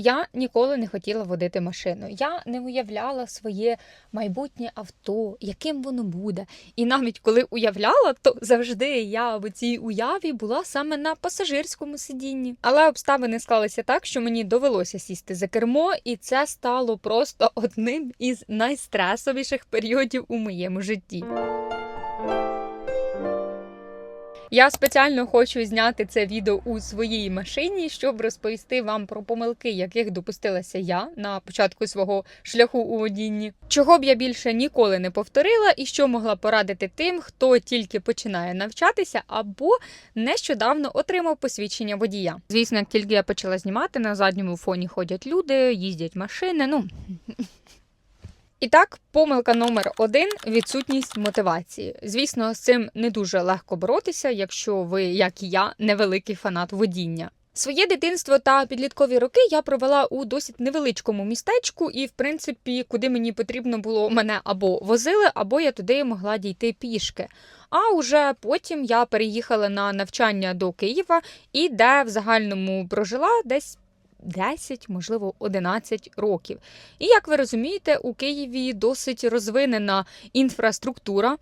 я ніколи не хотіла водити машину. Я не уявляла своє майбутнє авто, яким воно буде. І навіть коли уявляла, то завжди я в цій уяві була саме на пасажирському сидінні. Але обставини склалися так, що мені довелося сісти за кермо, і це стало просто одним із найстресовіших періодів у моєму житті. Я спеціально хочу зняти це відео у своїй машині, щоб розповісти вам про помилки, яких допустилася я на початку свого шляху у водінні. Чого б я більше ніколи не повторила, і що могла порадити тим, хто тільки починає навчатися або нещодавно отримав посвідчення водія. Звісно, як тільки я почала знімати, на задньому фоні ходять люди, їздять машини. Ну і так, помилка номер один відсутність мотивації. Звісно, з цим не дуже легко боротися, якщо ви, як і я, невеликий фанат водіння. Своє дитинство та підліткові роки я провела у досить невеличкому містечку, і, в принципі, куди мені потрібно було мене або возили, або я туди могла дійти пішки. А уже потім я переїхала на навчання до Києва і де в загальному прожила десь 10, можливо, 11 років. І як ви розумієте, у Києві досить розвинена інфраструктура,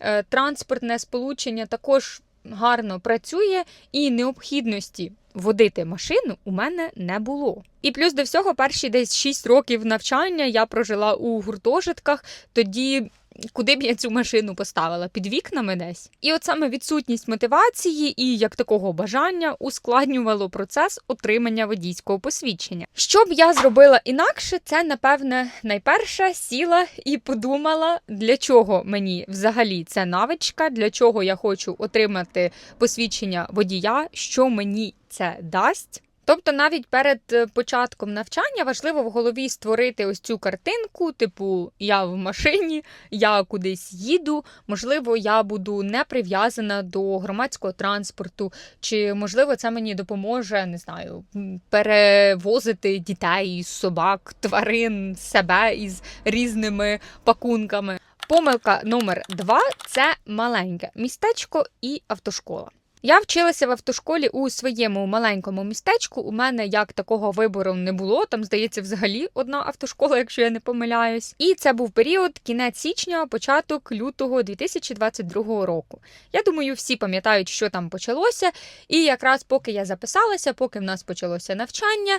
е, транспортне сполучення також гарно працює, і необхідності водити машину у мене не було. І плюс до всього, перші десь 6 років навчання я прожила у гуртожитках, тоді куди б я цю машину поставила під вікнами десь. І от саме відсутність мотивації і як такого бажання ускладнювало процес отримання водійського посвідчення. Що б я зробила інакше, це напевне найперше сіла і подумала, для чого мені взагалі ця навичка, для чого я хочу отримати посвідчення водія, що мені це дасть. Тобто, навіть перед е, початком навчання важливо в голові створити ось цю картинку, типу я в машині, я кудись їду, можливо, я буду не прив'язана до громадського транспорту, чи можливо це мені допоможе, не знаю, перевозити дітей, собак, тварин, себе із різними пакунками. Помилка номер два це маленьке містечко і автошкола. Я вчилася в автошколі у своєму маленькому містечку. У мене як такого вибору не було. Там, здається, взагалі одна автошкола, якщо я не помиляюсь. І це був період кінець січня, початок лютого 2022 року. Я думаю, всі пам'ятають, що там почалося. І якраз поки я записалася, поки в нас почалося навчання.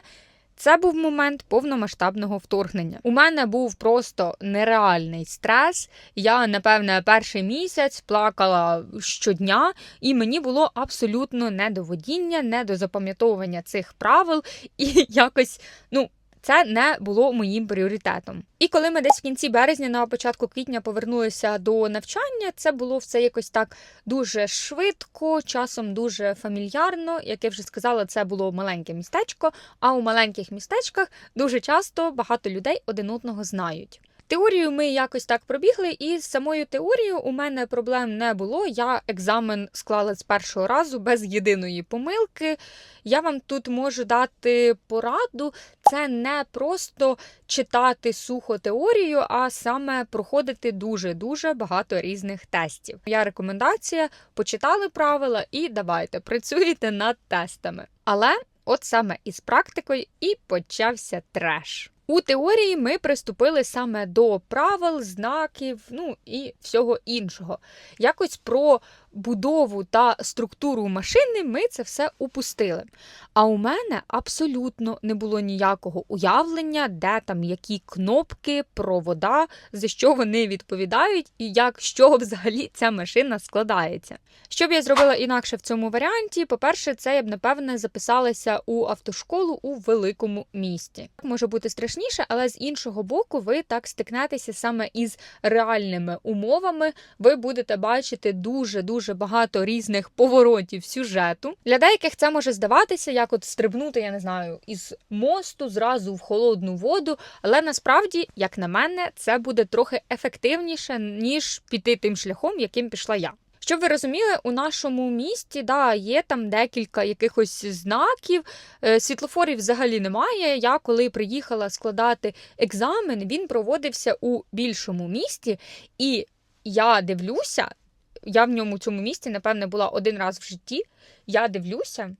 Це був момент повномасштабного вторгнення. У мене був просто нереальний стрес. Я, напевне, перший місяць плакала щодня, і мені було абсолютно не до водіння, не до запам'ятовування цих правил і якось, ну. Це не було моїм пріоритетом. І коли ми десь в кінці березня, на початку квітня повернулися до навчання, це було все якось так дуже швидко, часом дуже фамільярно. Як я вже сказала, це було маленьке містечко. А у маленьких містечках дуже часто багато людей один одного знають. Теорію ми якось так пробігли, і з самою теорією у мене проблем не було. Я екзамен склала з першого разу без єдиної помилки. Я вам тут можу дати пораду. Це не просто читати сухо теорію, а саме проходити дуже-дуже багато різних тестів. Моя рекомендація: почитали правила і давайте працюйте над тестами. Але от саме із практикою і почався треш. У теорії ми приступили саме до правил, знаків, ну і всього іншого. Якось про будову та структуру машини ми це все упустили. А у мене абсолютно не було ніякого уявлення, де там які кнопки, провода, за що вони відповідають, і як з чого взагалі ця машина складається. Що б я зробила інакше в цьому варіанті? По-перше, це я б напевне записалася у автошколу у великому місті. Може бути страшніше, але з іншого боку, ви так стикнетеся саме із реальними умовами. Ви будете бачити дуже дуже дуже багато різних поворотів сюжету. Для деяких це може здаватися, як от стрибнути, я не знаю, із мосту зразу в холодну воду. Але насправді, як на мене, це буде трохи ефективніше, ніж піти тим шляхом, яким пішла я. Щоб ви розуміли, у нашому місті да, є там декілька якихось знаків, е, світлофорів взагалі немає. Я коли приїхала складати екзамен, він проводився у більшому місті, і я дивлюся, я в ньому цьому місті, напевне, була один раз в житті. Я дивлюся,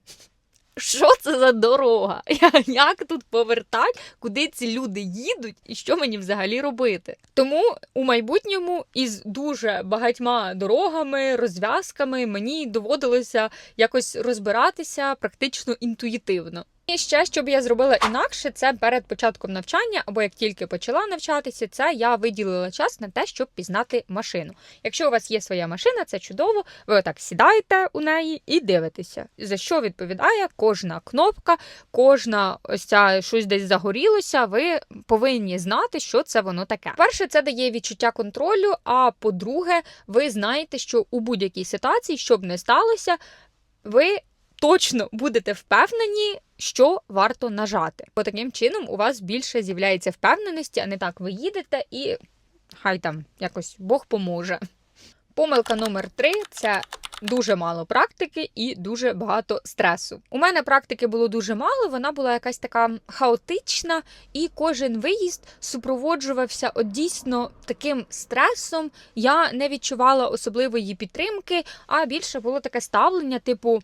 що це за дорога? Як тут повертати, куди ці люди їдуть і що мені взагалі робити? Тому у майбутньому із дуже багатьма дорогами, розв'язками мені доводилося якось розбиратися практично інтуїтивно. І ще що б я зробила інакше, це перед початком навчання, або як тільки почала навчатися, це я виділила час на те, щоб пізнати машину. Якщо у вас є своя машина, це чудово. Ви отак сідаєте у неї і дивитеся, за що відповідає кожна кнопка, кожна ось ця щось десь загорілося. Ви повинні знати, що це воно таке. Перше, це дає відчуття контролю. А по-друге, ви знаєте, що у будь-якій ситуації, що б не сталося, ви точно будете впевнені, що варто нажати. Бо таким чином у вас більше з'являється впевненості, а не так ви їдете і хай там якось Бог поможе. Помилка номер три це дуже мало практики і дуже багато стресу. У мене практики було дуже мало, вона була якась така хаотична, і кожен виїзд супроводжувався от дійсно таким стресом. Я не відчувала особливої підтримки, а більше було таке ставлення, типу: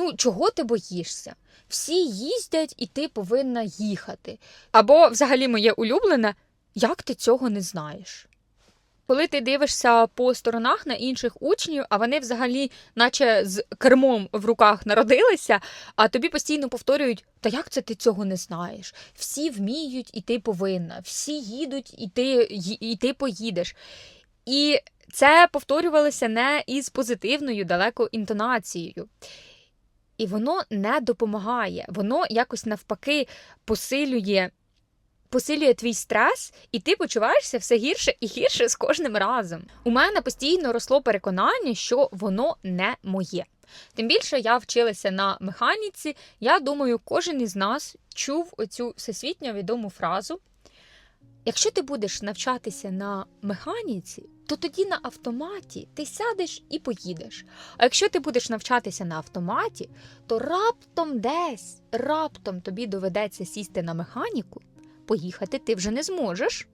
ну чого ти боїшся? Всі їздять, і ти повинна їхати. Або, взагалі, моє улюблене, як ти цього не знаєш? Коли ти дивишся по сторонах на інших учнів, а вони взагалі, наче з кермом в руках народилися, а тобі постійно повторюють: та як це ти цього не знаєш? Всі вміють, і ти повинна, всі їдуть, і ти, і ти поїдеш. І це повторювалося не із позитивною далеко інтонацією. І воно не допомагає. Воно якось навпаки посилює, посилює твій стрес, і ти почуваєшся все гірше і гірше з кожним разом. У мене постійно росло переконання, що воно не моє. Тим більше я вчилася на механіці. Я думаю, кожен із нас чув оцю всесвітньо відому фразу. Якщо ти будеш навчатися на механіці, то тоді на автоматі ти сядеш і поїдеш. А якщо ти будеш навчатися на автоматі, то раптом десь, раптом тобі доведеться сісти на механіку, поїхати ти вже не зможеш.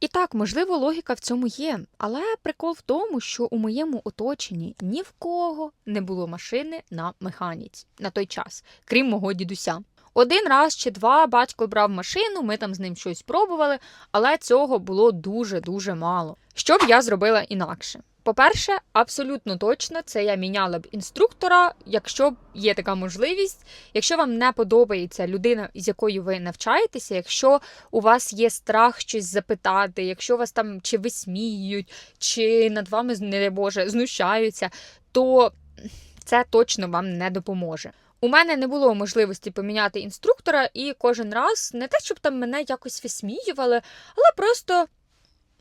І так, можливо, логіка в цьому є, але прикол в тому, що у моєму оточенні ні в кого не було машини на механіці на той час, крім мого дідуся. Один раз чи два батько брав машину, ми там з ним щось пробували, але цього було дуже-дуже мало. Що б я зробила інакше? По-перше, абсолютно точно це я міняла б інструктора, якщо б є така можливість. Якщо вам не подобається людина, з якою ви навчаєтеся, якщо у вас є страх щось запитати, якщо вас там чи висміюють, чи над вами, не Боже, знущаються, то це точно вам не допоможе. У мене не було можливості поміняти інструктора, і кожен раз не те, щоб там мене якось висміювали, але просто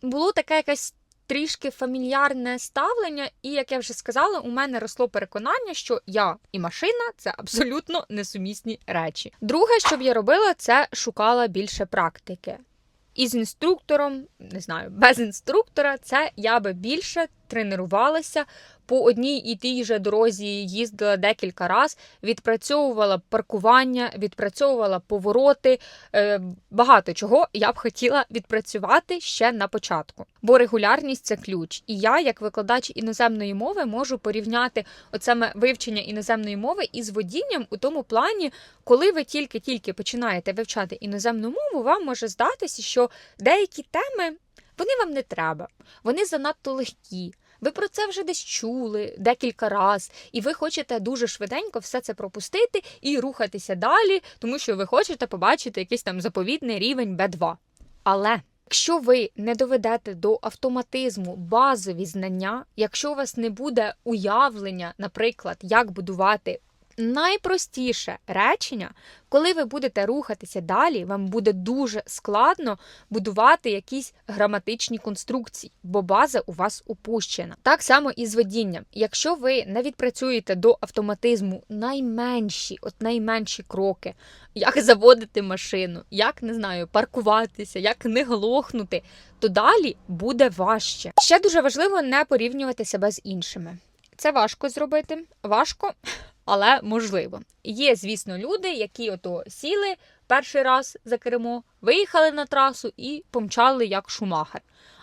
було таке якесь трішки фамільярне ставлення, і як я вже сказала, у мене росло переконання, що я і машина це абсолютно несумісні речі. Друге, що б я робила, це шукала більше практики. Із інструктором, не знаю, без інструктора, це я би більше тренувалася по одній і тій же дорозі їздила декілька разів, відпрацьовувала паркування, відпрацьовувала повороти. Е, багато чого я б хотіла відпрацювати ще на початку. Бо регулярність це ключ. І я, як викладач іноземної мови, можу порівняти оце вивчення іноземної мови із водінням у тому плані, коли ви тільки-тільки починаєте вивчати іноземну мову, вам може здатися, що деякі теми вони вам не треба, вони занадто легкі. Ви про це вже десь чули декілька разів, і ви хочете дуже швиденько все це пропустити і рухатися далі, тому що ви хочете побачити якийсь там заповідний рівень Б2. Але якщо ви не доведете до автоматизму базові знання, якщо у вас не буде уявлення, наприклад, як будувати найпростіше речення, коли ви будете рухатися далі, вам буде дуже складно будувати якісь граматичні конструкції, бо база у вас упущена. Так само і з водінням. Якщо ви не відпрацюєте до автоматизму найменші, от найменші кроки, як заводити машину, як не знаю, паркуватися, як не глохнути, то далі буде важче. Ще дуже важливо не порівнювати себе з іншими. Це важко зробити, важко, але можливо. Є, звісно, люди, які ото сіли перший раз за кермо, виїхали на трасу і помчали як шумахер.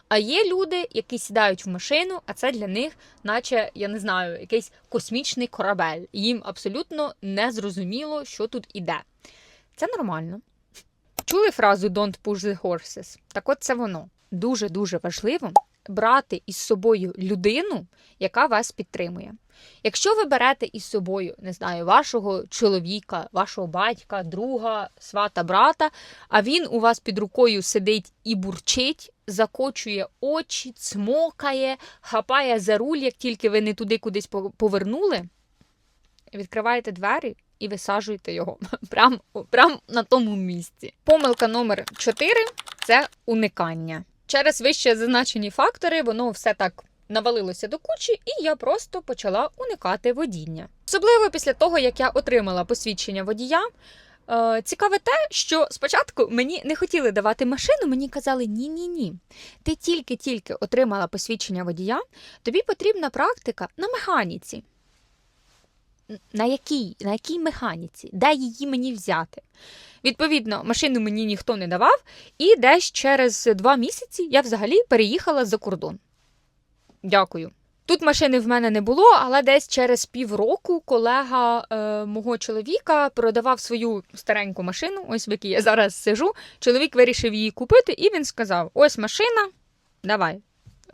А є люди, які сідають в машину, а це для них, наче я не знаю, якийсь космічний корабель. Їм абсолютно не зрозуміло, що тут іде. Це нормально. Чули фразу Don't push the horses? Так от це воно. Дуже дуже важливо брати із собою людину, яка вас підтримує. Якщо ви берете із собою, не знаю, вашого чоловіка, вашого батька, друга, свата, брата, а він у вас під рукою сидить і бурчить, закочує очі, цмокає, хапає за руль, як тільки ви не туди кудись повернули, відкриваєте двері і висаджуєте його прямо прям на тому місці. Помилка номер 4 це уникання. Через вище зазначені фактори воно все так навалилося до кучі, і я просто почала уникати водіння. Особливо після того, як я отримала посвідчення водія. Е, Цікаве те, що спочатку мені не хотіли давати машину, мені казали: ні-ні ні. Ти тільки-тільки отримала посвідчення водія, тобі потрібна практика на механіці. На якій, на якій механіці? Де її мені взяти? Відповідно, машину мені ніхто не давав, і десь через два місяці я взагалі переїхала за кордон. Дякую. Тут машини в мене не було, але десь через півроку колега е, мого чоловіка продавав свою стареньку машину, ось в якій я зараз сижу. Чоловік вирішив її купити, і він сказав: Ось машина, давай,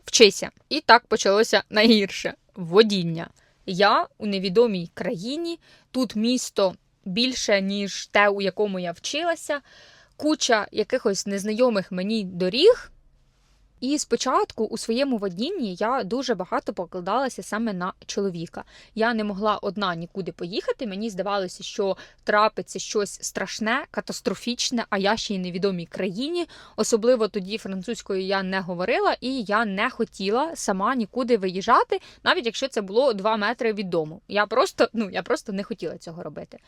вчися. І так почалося найгірше водіння. Я у невідомій країні, тут місто більше, ніж те, у якому я вчилася, куча якихось незнайомих мені доріг. І спочатку у своєму водінні я дуже багато покладалася саме на чоловіка. Я не могла одна нікуди поїхати. Мені здавалося, що трапиться щось страшне, катастрофічне, а я ще й невідомій країні. Особливо тоді французькою я не говорила, і я не хотіла сама нікуди виїжджати, навіть якщо це було два метри від дому. Я просто, ну я просто не хотіла цього робити.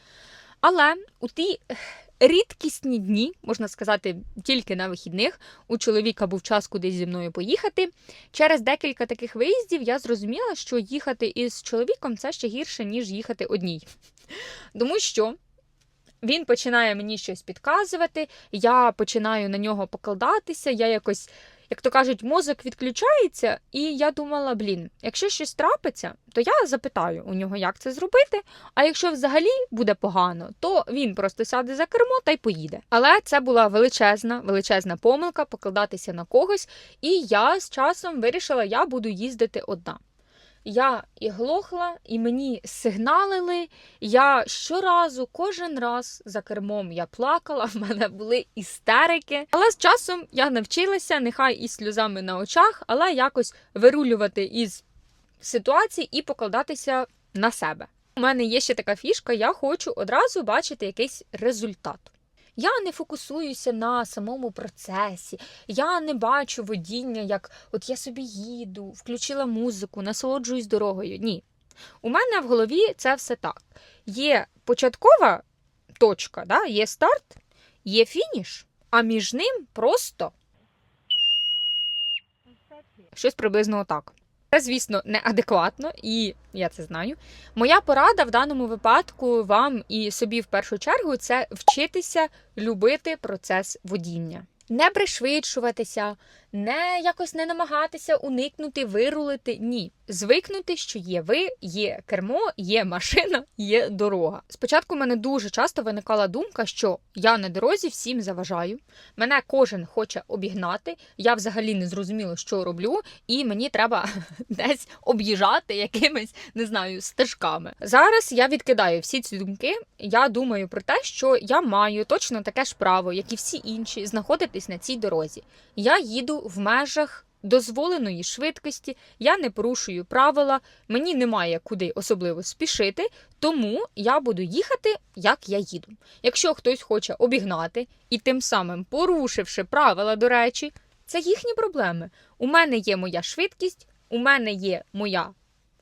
Але у ті ех, рідкісні дні, можна сказати, тільки на вихідних, у чоловіка був час кудись зі мною поїхати. Через декілька таких виїздів я зрозуміла, що їхати із чоловіком це ще гірше, ніж їхати одній. Тому що він починає мені щось підказувати, я починаю на нього покладатися, я якось. Як то кажуть, мозок відключається, і я думала, блін, якщо щось трапиться, то я запитаю у нього, як це зробити. А якщо взагалі буде погано, то він просто сяде за кермо та й поїде. Але це була величезна, величезна помилка покладатися на когось, і я з часом вирішила, я буду їздити одна. Я і глохла, і мені сигналили. Я щоразу, кожен раз за кермом я плакала, в мене були істерики. Але з часом я навчилася, нехай із сльозами на очах, але якось вирулювати із ситуацій і покладатися на себе. У мене є ще така фішка, я хочу одразу бачити якийсь результат. Я не фокусуюся на самому процесі, я не бачу водіння, як от я собі їду, включила музику, насолоджуюсь дорогою. Ні. У мене в голові це все так. Є початкова точка, да? є старт, є фініш, а між ним просто щось приблизно отак. Це, звісно, неадекватно, і я це знаю. Моя порада в даному випадку вам і собі в першу чергу це вчитися любити процес водіння. Не пришвидшуватися, не якось не намагатися уникнути, вирулити. Ні. Звикнути, що є ви, є кермо, є машина, є дорога. Спочатку в мене дуже часто виникала думка, що я на дорозі всім заважаю, мене кожен хоче обігнати, я взагалі не зрозуміла, що роблю, і мені треба десь об'їжджати якимись, не знаю, стежками. Зараз я відкидаю всі ці думки. Я думаю про те, що я маю точно таке ж право, як і всі інші, знаходитись на цій дорозі. Я їду в межах. Дозволеної швидкості, я не порушую правила, мені немає куди особливо спішити, тому я буду їхати, як я їду. Якщо хтось хоче обігнати і тим самим порушивши правила, до речі, це їхні проблеми. У мене є моя швидкість, у мене є моя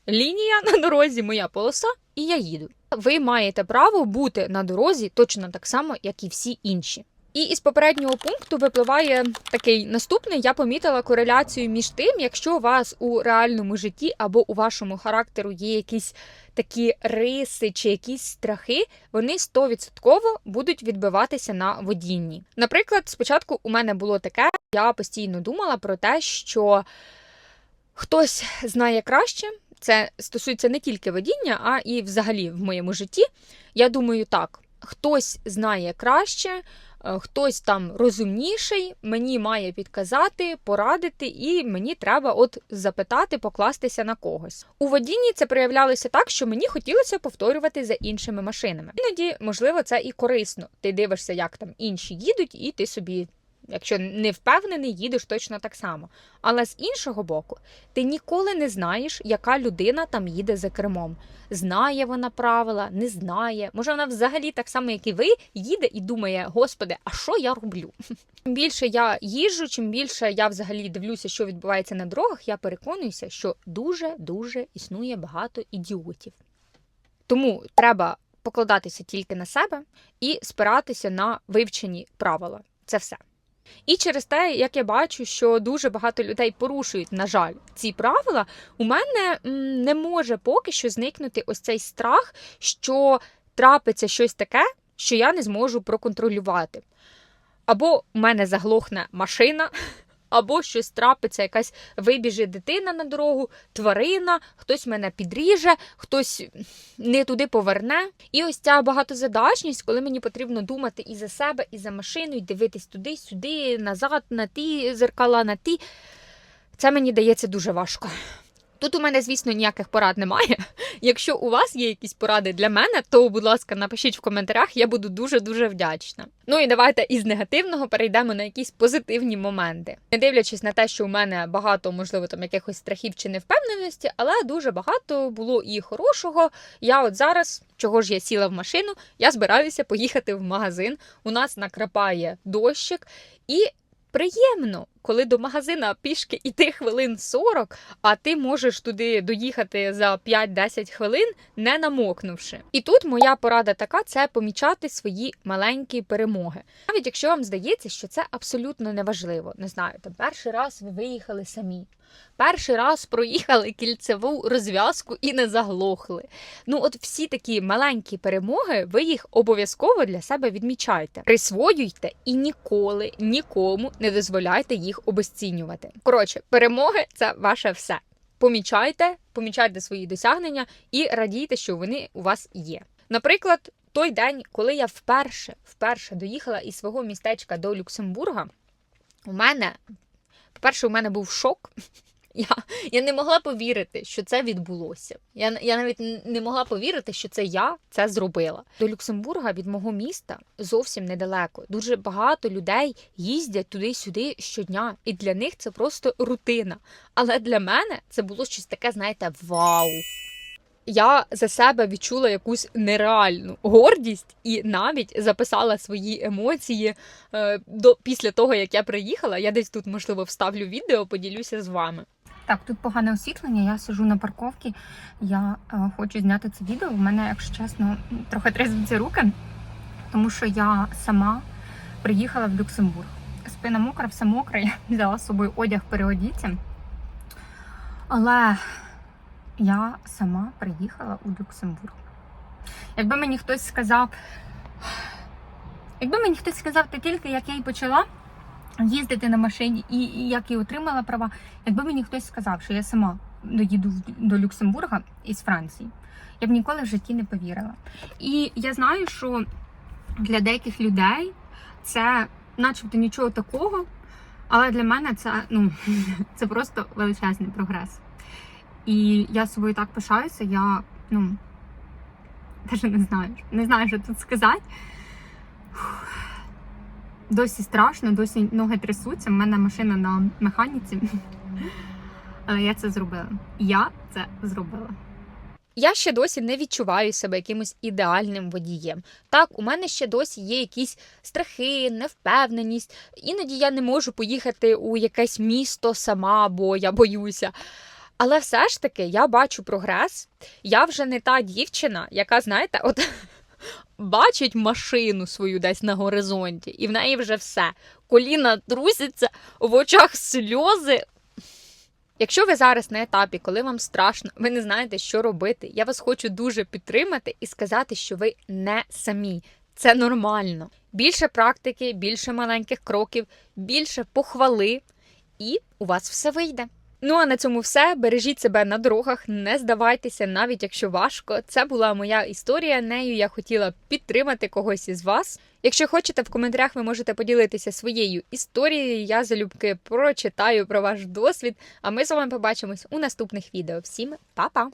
лінія на дорозі, моя полоса, і я їду. Ви маєте право бути на дорозі точно так само, як і всі інші. І із попереднього пункту випливає такий наступний. Я помітила кореляцію між тим, якщо у вас у реальному житті або у вашому характеру є якісь такі риси чи якісь страхи, вони 100% будуть відбиватися на водінні. Наприклад, спочатку у мене було таке, я постійно думала про те, що хтось знає краще. Це стосується не тільки водіння, а і взагалі в моєму житті. Я думаю, так, хтось знає краще, хтось там розумніший, мені має підказати, порадити, і мені треба от запитати, покластися на когось. У водінні це проявлялося так, що мені хотілося повторювати за іншими машинами. Іноді, можливо, це і корисно. Ти дивишся, як там інші їдуть, і ти собі. Якщо не впевнений, їдеш точно так само. Але з іншого боку, ти ніколи не знаєш, яка людина там їде за кермом. Знає вона правила, не знає. Може, вона взагалі так само, як і ви, їде і думає: Господи, а що я роблю? Чим більше я їжджу, чим більше я взагалі дивлюся, що відбувається на дорогах, я переконуюся, що дуже дуже існує багато ідіотів. Тому треба покладатися тільки на себе і спиратися на вивчені правила. Це все. І через те, як я бачу, що дуже багато людей порушують, на жаль, ці правила, у мене не може поки що зникнути ось цей страх, що трапиться щось таке, що я не зможу проконтролювати. Або у мене заглохне машина, або щось трапиться, якась вибіже дитина на дорогу, тварина, хтось мене підріже, хтось не туди поверне. І ось ця багатозадачність, коли мені потрібно думати і за себе, і за машину, і дивитись туди, сюди, назад, на ті зеркала, на ті. Це мені дається дуже важко. Тут у мене, звісно, ніяких порад немає. Якщо у вас є якісь поради для мене, то, будь ласка, напишіть в коментарях, я буду дуже-дуже вдячна. Ну і давайте із негативного перейдемо на якісь позитивні моменти. Не дивлячись на те, що у мене багато, можливо, там якихось страхів чи невпевненості, але дуже багато було і хорошого. Я от зараз, чого ж я сіла в машину, я збираюся поїхати в магазин. У нас накрапає дощик і. Приємно, коли до магазина пішки йти хвилин 40, а ти можеш туди доїхати за 5-10 хвилин, не намокнувши. І тут моя порада така: це помічати свої маленькі перемоги. Навіть якщо вам здається, що це абсолютно неважливо, не знаю, там перший раз ви виїхали самі. Перший раз проїхали кільцеву розв'язку і не заглохли. Ну, от всі такі маленькі перемоги, ви їх обов'язково для себе відмічайте. Присвоюйте і ніколи нікому не дозволяйте їх обесцінювати. Коротше, перемоги це ваше все. Помічайте, помічайте свої досягнення і радійте, що вони у вас є. Наприклад, той день, коли я вперше вперше доїхала із свого містечка до Люксембурга, у мене, по-перше, у мене був шок. Я я не могла повірити, що це відбулося. Я я навіть не могла повірити, що це я це зробила. До Люксембурга від мого міста зовсім недалеко. Дуже багато людей їздять туди-сюди щодня, і для них це просто рутина. Але для мене це було щось таке, знаєте, вау. Я за себе відчула якусь нереальну гордість і навіть записала свої емоції е, до після того, як я приїхала. Я десь тут, можливо, вставлю відео, поділюся з вами. Так, тут погане освітлення, я сижу на парковці, я е, хочу зняти це відео. У мене, якщо чесно, трохи трезвуться руки, тому що я сама приїхала в Люксембург. Спина мокра, все мокре, я взяла з собою одяг переодіться. Але я сама приїхала у Люксембург. Якби мені хтось сказав, якби мені хтось сказав те тільки, як я й почала їздити на машині і, як і отримала права, якби мені хтось сказав, що я сама доїду до Люксембурга із Франції, я б ніколи в житті не повірила. І я знаю, що для деяких людей це начебто нічого такого, але для мене це ну, це просто величезний прогрес. І я собою так пишаюся, я ну, навіть не знаю, не знаю, що тут сказати. Досі страшно, досі ноги трясуться. У мене машина на механіці. Але я це зробила. Я це зробила. Я ще досі не відчуваю себе якимось ідеальним водієм. Так, у мене ще досі є якісь страхи, невпевненість. Іноді я не можу поїхати у якесь місто сама, бо я боюся. Але все ж таки я бачу прогрес. Я вже не та дівчина, яка, знаєте, от бачить машину свою десь на горизонті, і в неї вже все. Коліна трусяться, в очах сльози. Якщо ви зараз на етапі, коли вам страшно, ви не знаєте, що робити, я вас хочу дуже підтримати і сказати, що ви не самі. Це нормально. Більше практики, більше маленьких кроків, більше похвали, і у вас все вийде. Ну а на цьому все. Бережіть себе на дорогах, не здавайтеся, навіть якщо важко. Це була моя історія. Нею я хотіла підтримати когось із вас. Якщо хочете, в коментарях ви можете поділитися своєю історією. Я залюбки прочитаю про ваш досвід. А ми з вами побачимось у наступних відео. Всім па-па!